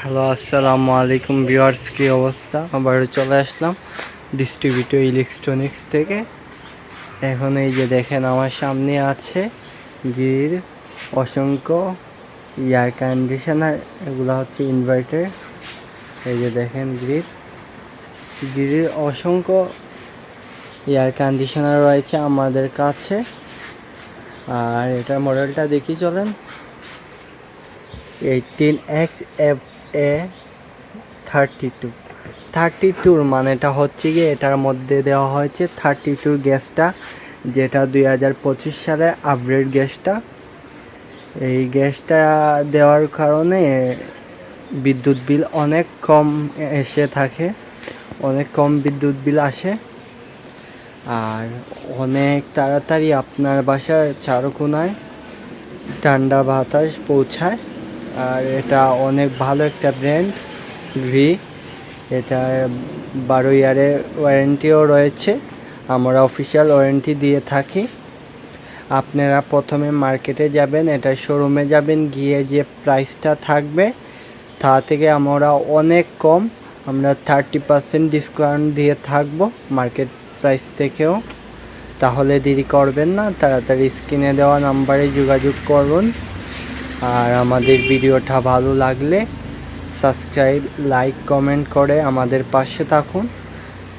Hello আসসালামু আলাইকুম viewers কি অবস্থা? আবারও চলে আসলাম ডিস্ট্রিবিউটর ইলেকট্রনিক্স থেকে। এখন এই যে দেখেন, আমার সামনে আছে গির, অসংখ্য এয়ার কন্ডিশনার এগুলো হচ্ছে ইনভার্টার এই যে দেখেন গ্রিড গিরির অসংখ্য এয়ার কন্ডিশনার রয়েছে আমাদের কাছে। আর এটার মডেলটা দেখি চলেন। Eighteen X F A thirty two thirty টুর মানেটা হচ্ছে গিয়ে এটার মধ্যে দেওয়া হয়েছে থার্টি টু গ্যাসটা, যেটা দুই হাজার পঁচিশ সালে আপগ্রেড গ্যাসটা। এই গ্যাসটা দেওয়ার কারণে বিদ্যুৎ বিল অনেক কম এসে থাকে, অনেক কম বিদ্যুৎ বিল আসে। আর অনেক তাড়াতাড়ি আপনার বাসার চারকোনায় ঠান্ডা বাতাস পৌঁছায়। আর এটা অনেক ভালো একটা ব্র্যান্ড ভি এটা বারো ইয়ারের ওয়ারেন্টিও রয়েছে। আমরা অফিসিয়াল ওয়ারেন্টি দিয়ে থাকি। আপনারা প্রথমে মার্কেটে যাবেন, এটা শোরুমে যাবেন, গিয়ে যে প্রাইসটা থাকবে, তা থেকে আমরা অনেক কম, আমরা থার্টি পার্সেন্ট ডিসকাউন্ট দিয়ে থাকব মার্কেট প্রাইস থেকেও। তাহলে দেরি করবেন না, তাড়াতাড়ি স্ক্রিনে দেওয়া নাম্বারে যোগাযোগ করুন। আর আমাদের ভিডিওটা ভালো লাগলে সাবস্ক্রাইব, লাইক, কমেন্ট করে আমাদের পাশে থাকুন।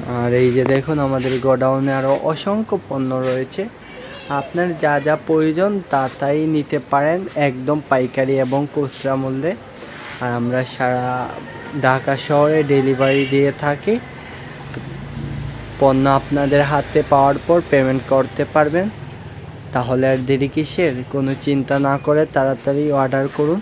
আর এই যে দেখুন, আমাদের গোডাউনে আরও অসংখ্য পণ্য রয়েছে। আপনার যা যা প্রয়োজন তা তাই নিতে পারেন একদম পাইকারি এবং খুচরা মূল্যে। আর আমরা সারা ঢাকা শহরে ডেলিভারি দিয়ে থাকি। পণ্য আপনাদের হাতে পাওয়ার পর পেমেন্ট করতে পারবেন। তাহলে আর দেরি কিসের? কোনো চিন্তা না করে তাড়াতাড়ি অর্ডার করুন।